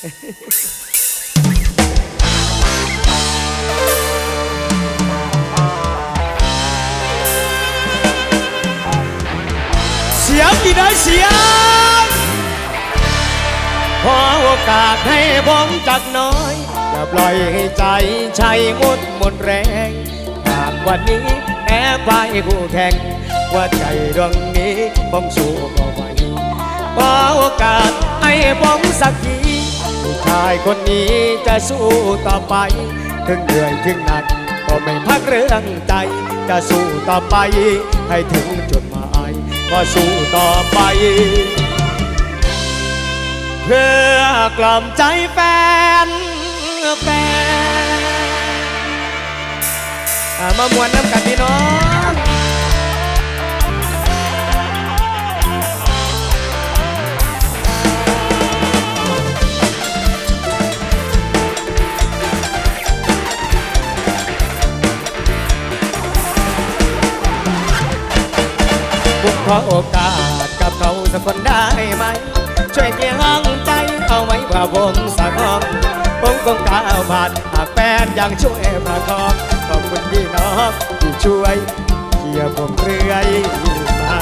เสียงดีนะเสียงขอโอกาสให้ผมจักน้อย อย่าปล่อยให้ใจใช้หมดหมดแรงหากวันนี้แพ้ไปคู่แข่งว่าใจดวงนี้ผมสู้ก็ไหวขอโอกาสให้ผมสักทีายคนนี้จะสู้ต่อไป ถึงเหนื่อยถึงหนักก็ไม่พักเรื่องใจ จะสู้ต่อไป ให้ถึงจุดหมายก็สู้ต่อไป เพื่อกล่อมใจแฟนแฟนอ่ามามวนน้ำกันพี่น้อง อโอกาสกับเขาสักคนได้ไหม ช่วยเพียงใจเอาไว้ว่าผมสักคนผมคงก้าวผ่านหากแฟนยังช่วยประคองขอบคุณพี่น้องที่ช่วยเคียร์ผมเรื่อยมา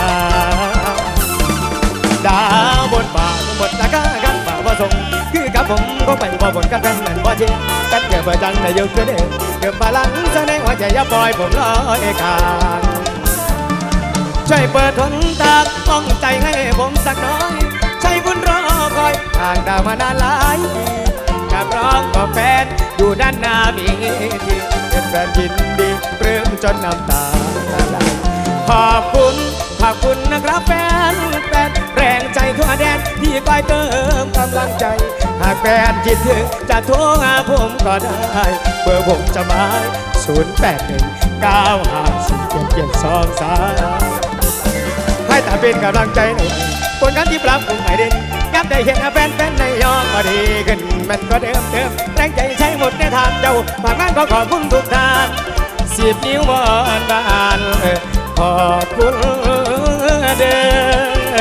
ดาวบนบ่าหมดตะกากันบ่าว่าสงคือกับผมก็ไปบ่บนกันทั้งนั้นบ่เช่กันเกิดประจังแต่ยกขึ้นเอเกิดบาลังแสดงว่าใจอย่าปล่อยผมลอยกลาง ช่วยเปิดทนตาป้องใจให้ผมสักน้อย ใช้บุญรอคอยทางดาวมานานหลายกับร้องกับแฟนอยู่ด้านหน้ามีทีเป็นแฟนยินดีปลื้มจนน้ำตาไหลขอบคุณขอบคุณนะครับแฟนแฟนแรงใจทั่วแดนที่คอยเติมกำลังใจ หากแฟนคิดถึงจะโทรหาผมก็ได้ เบอร์ผมจะหมาย0 8 1 9 5 4 7 7 2 3 ให้ตาเป็นกำลังใจหน่อยผลงานที่ปรับปรุงให้เด่นยับได้เห็นแฟนแฟนในยอมก็ดีขึ้นมันก็เดิมเดิมแรงใจใช้หมดในทางเจ้าฝากงานขอขอบคุณทุกท่านสิบนิ้วบนบานขอบคุณเด้อ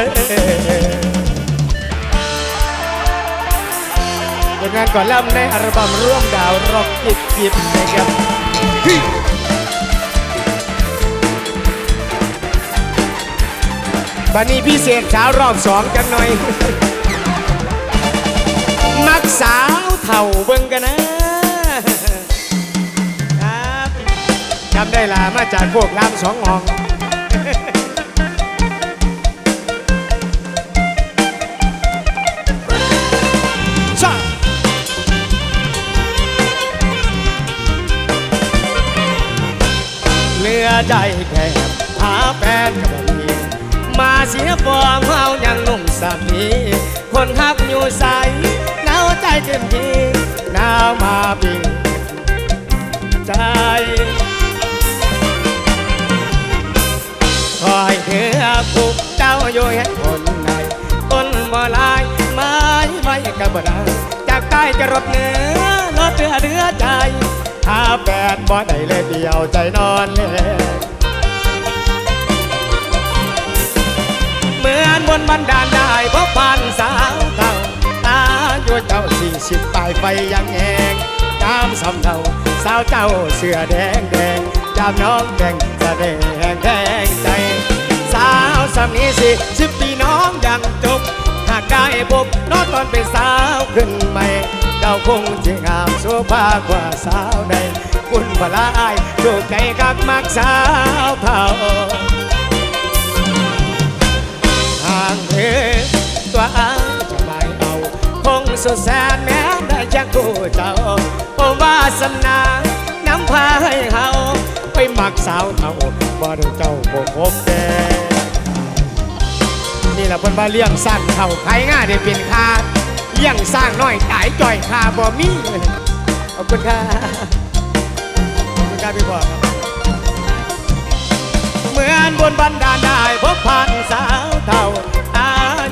ผลงานก่อนล่ำในอัลบั้มร่วมดาวร็อกจิบจิบนะครับ บันนี้พิเศษสาวรอบสองจังหน่อย มักสาวเถ่าเบิ่งกันนะครับจำได้ล่ะมาจากพวกรามสองห้องชาเหลือใจแค่หาแฟนกับบ่ มาเสียฟอร์มเฮายังนุ่มสามี คนฮักอยู่ใสหนาวใจเต็มทีหนาวมาบิงใจ คอยเถือผูกเจ้าอยู่ให้คนในต้นบ่ลายไม้ไว้กับบ่ได้จากใต้จะรถเนื้อรถเรือเรือใจหาแฟนบ่ได้เลยเดียวใจนอนเลย นบันดาลได้พบพันสาวเก่าอายุเจ้าสี่สิบปลายไฟยังแหงตามสำเทาสาวเจ้าเสื้อแดงแดงจามน้องแดงแสดงแดงใจ สาวสำนี้สิสิบปีน้องยังจบหากได้พบน้องตอนเป็นสาวขึ้นใหม่เจ้าคงจะงามโซภากว่าสาวใดคุณพลายถูกใจกักมักสาวเท่าางเธอตัวอ้างจะไม่เอาคงสุดแสนแม้ได้จากคู่เจ้าโอวาสนาน้ำพาให้เขาไปหมักสาวเท่าบ่ได้เจ้าบ่พบแดนี่แหละเพิ่นมาเลี้ยงสร้างเท่าใครง่ายได้เป็นค่าเลี้ยงสร้างน้อยตายจ่อยค่าบ่มีขอบคุณค่ะขอบคุณค่ะพี่บอกครับเหมือนบนบันดาลได้พบพันสาวเท่า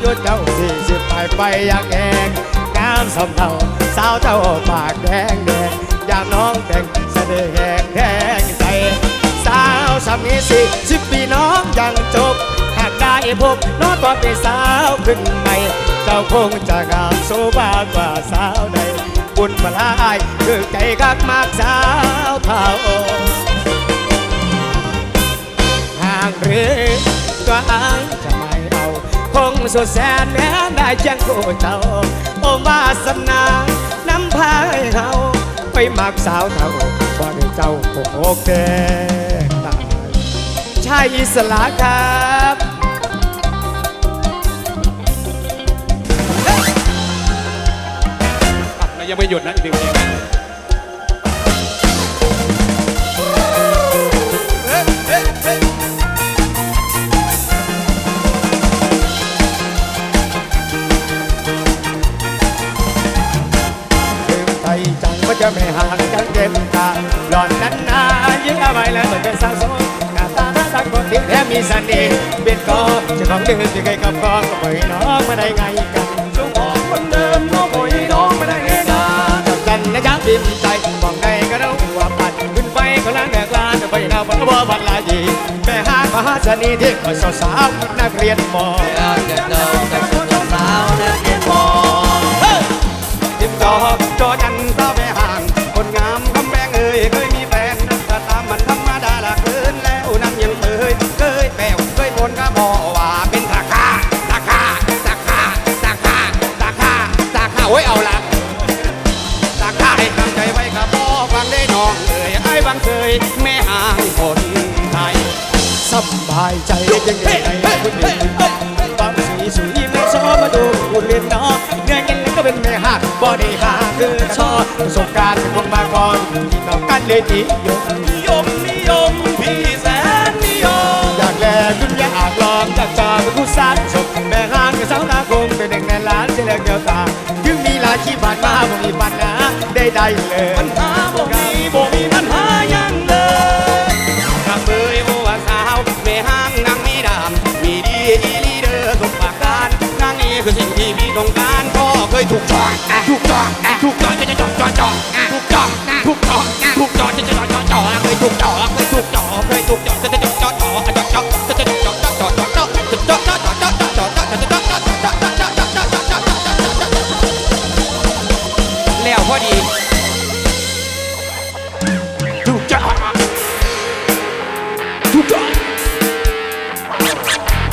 ยุเจ้าสี่สิบปไปอยังแองงามสมเทาสาวเจ้าปากแดงแดงยามน้องแต่งเสด็จแหงแดงใจสาวสามีสี่สิบปีน้องยังจบหากได้พบน้องตอนเป็นสาวขึ้นใหม่เจ้าคงจะงามโซบากว่าสาวใดบุญมาลายคือใจคักมากสาวเท่าห่างหรือก็อายจะมา คงสุดแสนแม้ได้เจียงคู่เจ้าโอวาสนาน้ำพายเขาไปมักสาวเท่าบ่ได้เจ้าโคกเด้ตายชายอิสระครับยังไม่หยุดนะอีกหนึ่งเพลง จะไม่ห่างกันเก็บตาหล่อนนั้นนายิ่งเอาไว้แล้วมันเป็นสะสมหน้าตาหน้าตาคนที่แท้มีเสน่ห์เป็นกอจะของเดิมที่เคยกับกองก็ปล่อยน้องมาได้ไงกันเจ้าของคนเดิมน้องปล่อยน้องมาได้ไงกันจับกันนะจ๊ะบินใจมองใดก็เราหัวปัดขึ้นไปก็ล้างแดกลานไปดาวบนบ่บันลายีแม่ห้ามหาชนีที่คอยสาวๆนักเรียนมอเราจะเจอกับคนสาวนักเรียนมอทิมจอก ยังไงไอ้คุณเองบางสีสุยไม่ชอบมาดูคุณเล่นเนาะเนื้อเย็นก็เป็นแม่หักบอดี้หักคือชอบประสบการณ์เป็นคนมาก่อนที่น้องกันเลยทียมนิยมนิยมพี่แสนนิยมอยากแลคุณอยากลองจากจอเป็นผู้สานสมแม่ห้างกับสาวนาคงเป็นหนึ่งในล้านเสียเลือกเดียวตาถึงมีหลายที่ผ่านมาผมมีปัญหาได้ได้เลย ถูกจองจะจะจองจองจองถูกจองถูกจองถูกจองจะจะจองจองจองเคยถูกจองเคยถูกจองเคยถูกจองจะจะจองจองจองจองจองจะจะจองจองจองจองจองจองจจองจองจองจองจองจองจจจองจองจองจองจองจองจองจองจองจองแล้วพอดีถูกจ้าถูกจ้า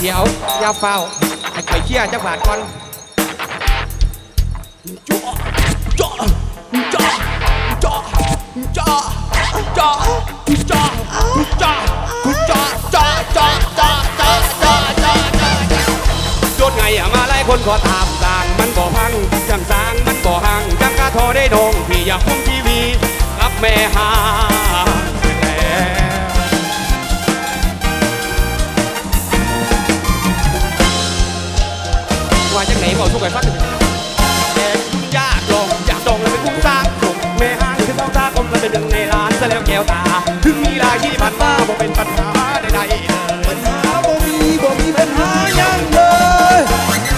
เดี๋ยวอย่าเฝ้าให้ไปเคลียร์จังหวัดก่อน จ้าจ้าจ้าจ้าจ้าจ้าจ้าจ้าจ้าจ้าจ้าโดนไงอะมาไล่คนขอถามต่างมันบ่พังจังสางมันบ่ห่างจังกะทอได้ดงพี่อยากพุ่งทีวีกับแม่หาแล้วว่าจังไหนบอกทุกคนฟังแดงยากลงอยากจองเลยเป็นคุ้มสร้างจงแม่ห้างคือต้องตาคมมันเป็นหนึ่งในล้าน ซะแล้วแก้วตา ถึงมีลายที่ผ่านมาบ่เป็นปัญหาใดๆเลยปัญหาบ่มีบ่มีปัญหายังเลย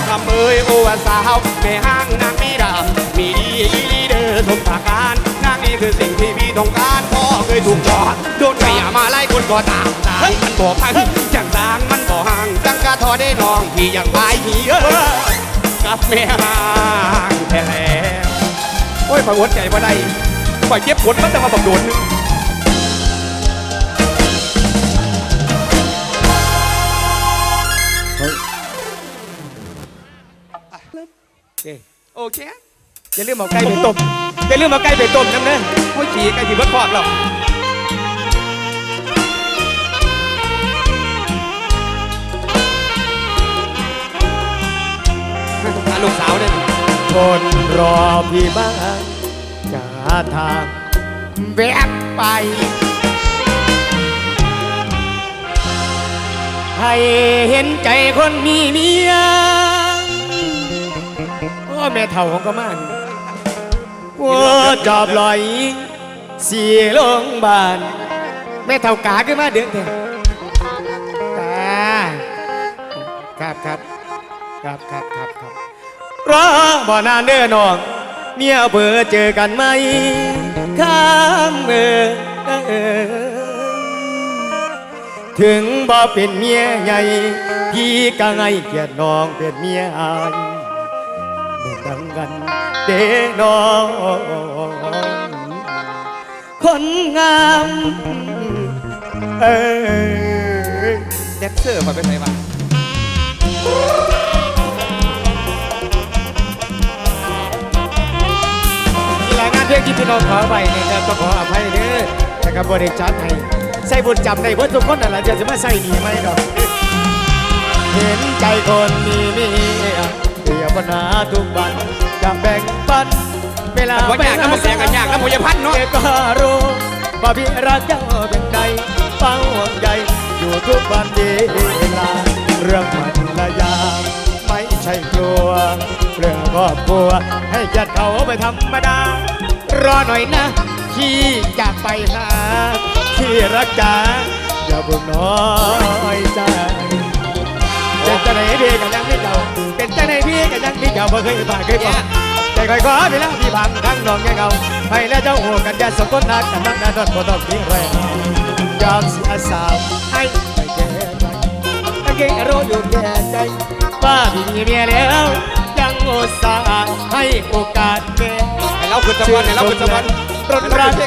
ทำเอ้ยโอวาสาวแม่ห้างนางมีดำมีดีอีลีเดอร์สมปราการนางนี่คือสิ่งที่พี่ต้องการพ่อเคยถูกจอดโดนไปอย่ามาไล่คนก็ตามตายมันบ่พังจังสางมันบ่ห่างจังกะทอได้น้องพี่ยังไปเหียกับแม่ห่างแท้แล้วโอ้ยฝังหัวใจบ่ได้ ฝ่ายเก็บผลมันจะมาบักโดนนึงโอเคอย่าลืมเอาไก่ไปต้มอย่าลืมเอาไก่ไปต้มน้ำเน้อโอ้ยขี่ไก่ที่เบิดคอกหรอกหาลูกสาวเนี่ยทนรอพี่บ้างจะหา ทางแวบไป ให้เห็นใจคนมีเมียโอ้แม่เท่าของก็มันว่าจอบลอยเสียลงบาน แม่เท่ากาขึ้นมาเดือดเถอะตาครับครับครับครับครับครับรอบ่นานเด้อน้อง เมียเบื่อเจอกันไหมข้ามเออถึงบ่เป็นเมียใหญ่พี่ก็ให้เกียรติน้องเป็นเมียอายดังกันเดนองคนงามเอ้ยแดนเซอร์มาเป็นไงบ้าง ยงที่พี่น้องขอไปเนี่ยก็ต้องขออภัยเด้อนะครับบริจาคให้ใส่บุญจำในเพื่อทุกคนนั่นแหละจะจะมาใส่หนีไหมดอกเห็นใจคนมีเมียเดียวปัญหาทุกวันจะแบ่งปันเวลาว่าอยากน้ำมันแสงกันยากน้ำมันยพันเนาะเก็บก็รู้ว่าพี่รักเจ้าเป็นใดเฝ้าห่วงใยอยู่ทุกวันเวลาเรื่องมันละยางไม่ใช่กลัวเรื่องครอบครัวให้เกียรติเขาไปธรรมดา รอหน่อยนะ พี่จะไปหาที่รักจ๋าอย่าเพิ่งน้อยใจเป็นเจ้าไหนพี่กับยังพี่เจ้าเป็นจ้าไหนพี่กับยังพี่เจ้าบ่เคยผ่านเคยพบแต่คอยขอเวลาพี่บังทั้งน้องแกเงาให้แล้วเจ้าหัวกันจะสมคนนักกันนักกันบ่ต้องทิ้งแรงยอมเสียสาวให้ไม่แก่ใจตั้งเก่งรู้อยู่แก่ใจว่าพี่มีเมียแล้วยังอุตส่าให้โอกาสแก ให้เราขึ้นสวรรค์ให้เราขึ้นสวรรค์รถรักไม่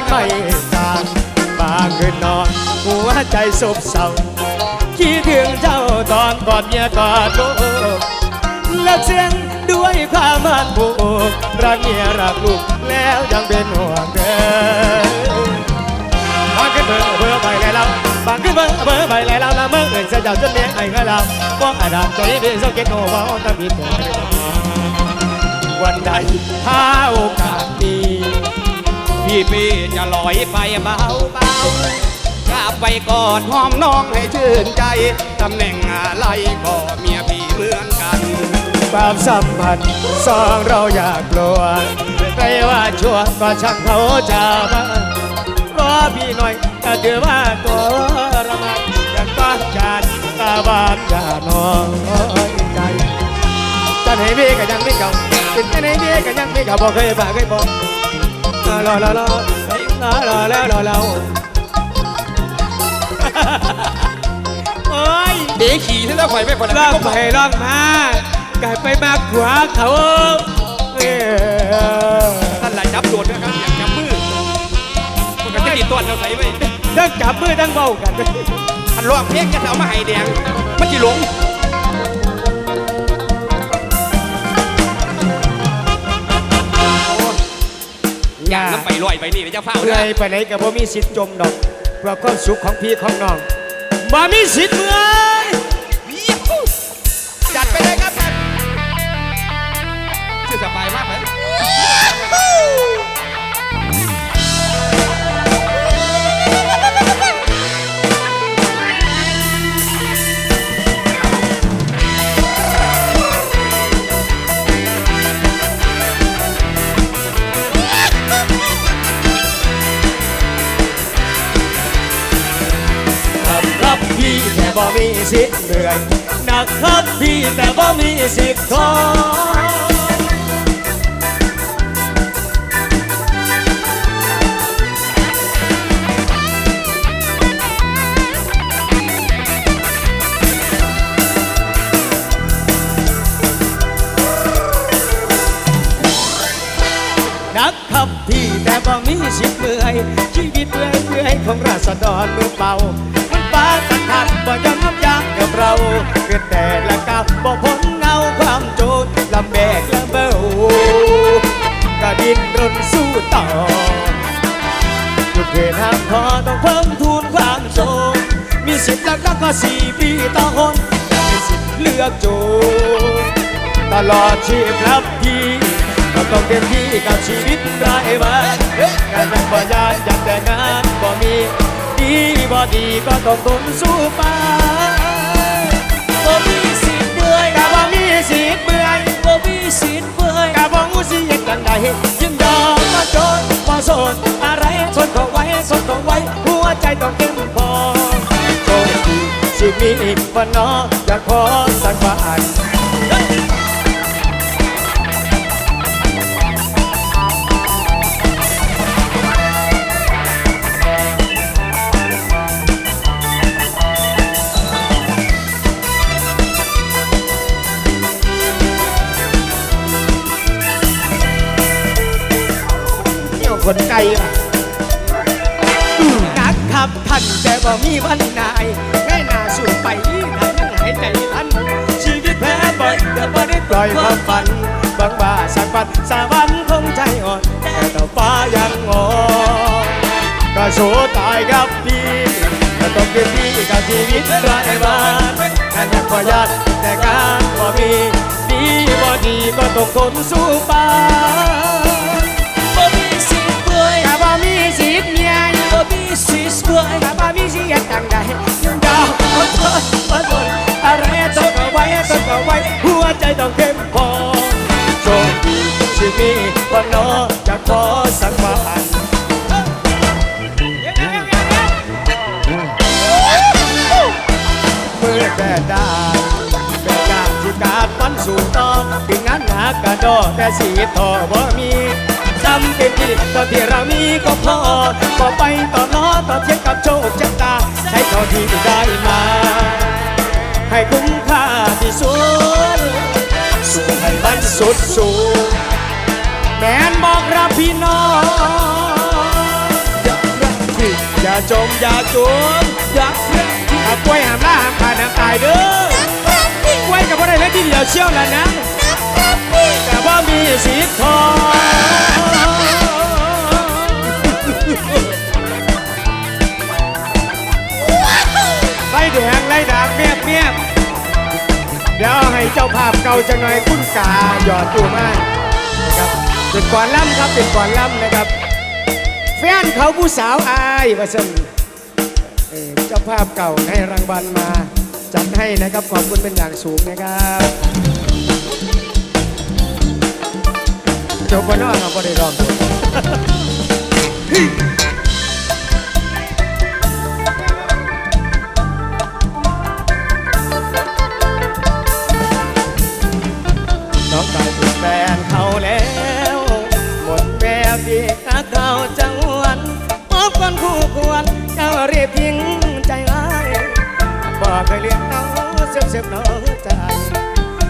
ต่างบางคืนนอน หัวใจสบเศร้าคิดถึงเจ้าตอนกอดเมียกอดลูกและเสียงด้วยความมันผูกรักเมียรักลูกแล้วยังเป็นห่วงเธอบางขึ้นเบอร์เบอร์ไปเลยเราบางขึ้นเบอร์เบอร์ไปเลยเราละเมื่อเอินเสียเจ้าจนเลี้ยงไอ้เงาเราป้องอาดามใจดีสักเก็ตโอ้ว้าวตะบิดตัว วันใดถ้าโอกาสดีพี่พี่จะลอยไปเบาเบากราบไปกอดหอมน้องให้ชื่นใจตำแหน่งอะไรก็เมียพี่เหมือนกันความสัมพันธ์สองเราอยากกลัวไม่ว่าชั่วก็ช่างเขาจะมาขอพี่หน่อยถ้าถือว่าตัวระมัดอย่างบ้านจานตาบานอย่าน้อย ไหนพี่ก็ยังไม่เก่าเป็นจะไหนพี่ก็ยังไม่เก่าบอกเคยฝากเคยบอกรอรอรอรอรอรอแล้วรอเราโอ้ยเด็กขี่ที่เราข่อยไม่คนล่องไปล่องมาไก่ไปมากกว่าเขาเอ้ยท่านหลายจับโดดนะครับอย่างจับมือมันก็จะติดตัวเราใส่ไว้ทั้งจับมือทั้งเบ้ากันอันร้องเพลงจะเอามาให้แดงมันจะหลง ไปลอยไปนี่เดี๋ยวจะเฝ้าเพื่เลอยไปไหนกับบ่มีสิทธิ์จมดอกเพื่อความสุขของพี่ของน้องบ่มีสิทธิ์เมื่อยจัดไปเลยครับชื่อสบายมากเลย บ่มีสิทธิ์เมื่อยหนักครับพี่แต่บ่มีสิทธิ์ท้อ ขับพี่แต่บ่มีสิทธิ์เมื่อยชีวิตเมื่อยเมื่อยของราษฎรมือเป่ามันฟ้าสังหันบ่ยอมยางกับเราเกิดแต่ละก้าวบ่พ้นเงาความโจรลำแบกลำเบาก็ดินรนสู้ต่อจุดเททางพอต้องเพิ่มทุนความโจรมีสิทธิ์แล้วก็สี่ปีต่อคนมีสิทธิ์เลือกโจรตลอดชีพรับพี่ ก็ต้องเต็มที่กับชีวิตรายวันงานยังบ่ยานอยากแต่งานบ่มี ดีบ่ดีก็ต้องทนสู้ไปบ่มีสิทธิ์เบื่อยก็บ่มีสิทธิ์เบื่อยบ่มีสิทธิ์เบื่อยก็บ่รู้สิเฮ็ดจังใดยิ่งยอมมาจนบ่สนอะไรสนก็ไว้สนก็ไว้หัวใจต้องเข้มพอโชคดีสิมีอีกวันน้ออยากขอสักบา นไก่อะนักขับท่านแต่บ่มีวันนายแค่หน้าสู่ไปทางยังหายใจทัน ชีวิตแพ้บ่อยแต่บ่ได้ปล่อยความฝันบางว่าสักวันสาวันคงใจอ่อนแต่ต่อฟ้ายังงอก็สู้ตายกับพี่ก็ต้องเป็นพี่กับชีวิตรายวันอันยังพอยัดแต่การบ่มีดีบ่ดีก็ต้องทนสู้ไป อดทนอะไรต้องเอาไว้ต้องเอาไว้ หัวใจต้องเข้มพอโชคดีชีวิตวันนอจะขอสักวันเมื่อแต่ได้แต่ยากที่การมันสู่ต่อถึงงานหนักกระดอแต่สีทอบ่มีซ้ำเป็นที่ต่อที่เรามีก็พอต่อไปต่อล้อต่อเทียบกับโชคชะตา ใช้เท่าที่ได้มา ให้คุ้มค่าที่สุดสู้ให้มันสุดสูงแมนบอกรับพี่น้องอย่ารักพี่อย่าจมอย่าจมอย่ารักพี่อะกล้วยหามล่าหามขาดน้ำตายเด้อกล้วยกับอะไรเลยทีเดียวเชี่ยวแล้วนะแต่ว่ามีสีทอง เดี๋ยวให้เจ้าภาพเก่าจะหน่อยคุณกาหยอดตู้มานะครับเป็นก่อนล่ำครับเป็นก่อนล่ำนะครับ แฟนเขาผู้สาวอายว่าสันเอ่อเจ้าภาพเก่าให้รางวัลมา จัดให้นะครับขอบคุณเป็นอย่างสูงนะครับจบกันนอกเราก็ได้รองตัวน้อง รีบทิ้งใจร้ายบอกเคยเลี้ยงน้องเสียบเสียบน้องใจ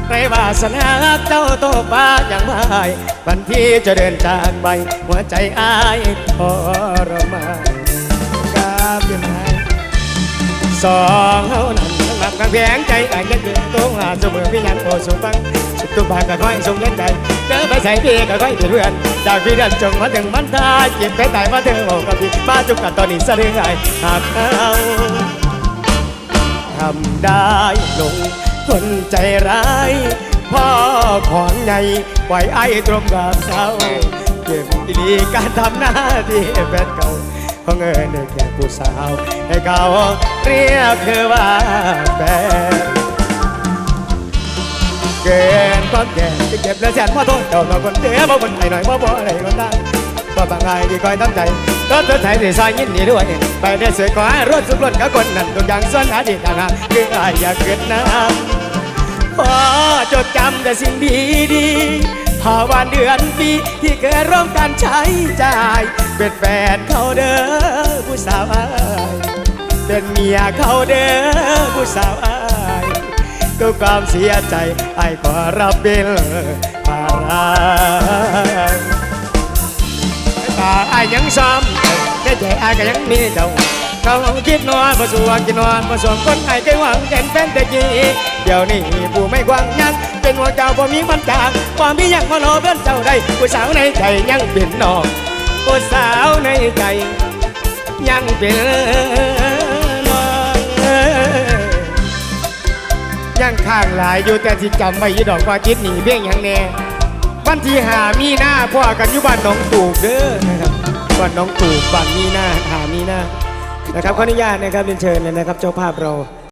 ไรวาสนาเจ้าโตป้าอย่างไม่วันที่จะเดินจากไป หัวใจอายทรมานกาบยังไงสองเฮานั้น กางแพงใจไอ้ยังเกินตัวหาสมอพี่ยังโอสุฟังสุดทุบางก็ค่อยส่งเงินใจเจอไปใส่พี่ก็ค่อยเป็นเพื่อนจากพี่เดินจงมาถึงมันตายเจ็บไปตายมาถึงโอ้กับพี่มาจุกกันตอนนี้สะดึงไอ้หากเขาทำได้ลงคนใจร้ายพ่อของใหญ่ปล่อยไอ้ตรงกับเศร้าเก็บดีการทำหน้าที่แฟนเก่า ของเอิญได้แค่ผู้สาว ให้เขาเรียกเธอว่าแฟนเกินความแก่ที่เก็บและแสนพ่อโทษเจ้าต่อคนเดียวบ่คนไทยหน่อยบ่บ่อะไรก็ได้บ่บางไงที่คอยตั้งใจรถเธอไทยที่ซอยยินดีด้วย ไปได้สวยกว่ารถสุกรถกับคนนั้นทุกอย่างส่วนอดีตต่างหากคืออายอยากเกิดน้ำขอจดจำแต่สิ่งดีดี ๆหาวันเดือนปีที่เคยร่วมกันใช้จ่าย เป็นแฟนเขาเด้อผู้สาวอายเป็นเมียเขาเด้อผู้สาวอายด้วยความเสียใจไอ้ขอรับเบลภาระตาไอ้ยังซ้ำแต่ใจไอ้ก็ยังมีเจ้าเขาคิดนอนมาสู่กินนอนมาส่งคนไอ้ใจหวังแก่นแฟนแต่กี้ ดี๋ยวนี้ผู้ไม่กว้างยังเป็นหัวเจ้าบ่มีมันจางบ่มีหยังมาโนเพื่อนเจ้าได้ผู้สาวในใจยังเป็นน้องผู้สาวในใจยังเป็นน้องยังข้างหลายอยู่แต่ที่จำไว้ยี่ดอกว่าคิดหนีเบี้ยงยังแน่วันที่หามีหน้าพ่อกันอยู่บ้านหนองตูบเด้อนะครับบ้านหนองตูบบ้านมีหน้าหามีหน้านะครับขออนุญาตนะครับเรียนเชิญเลยนะครับ เจ้าภาพเรา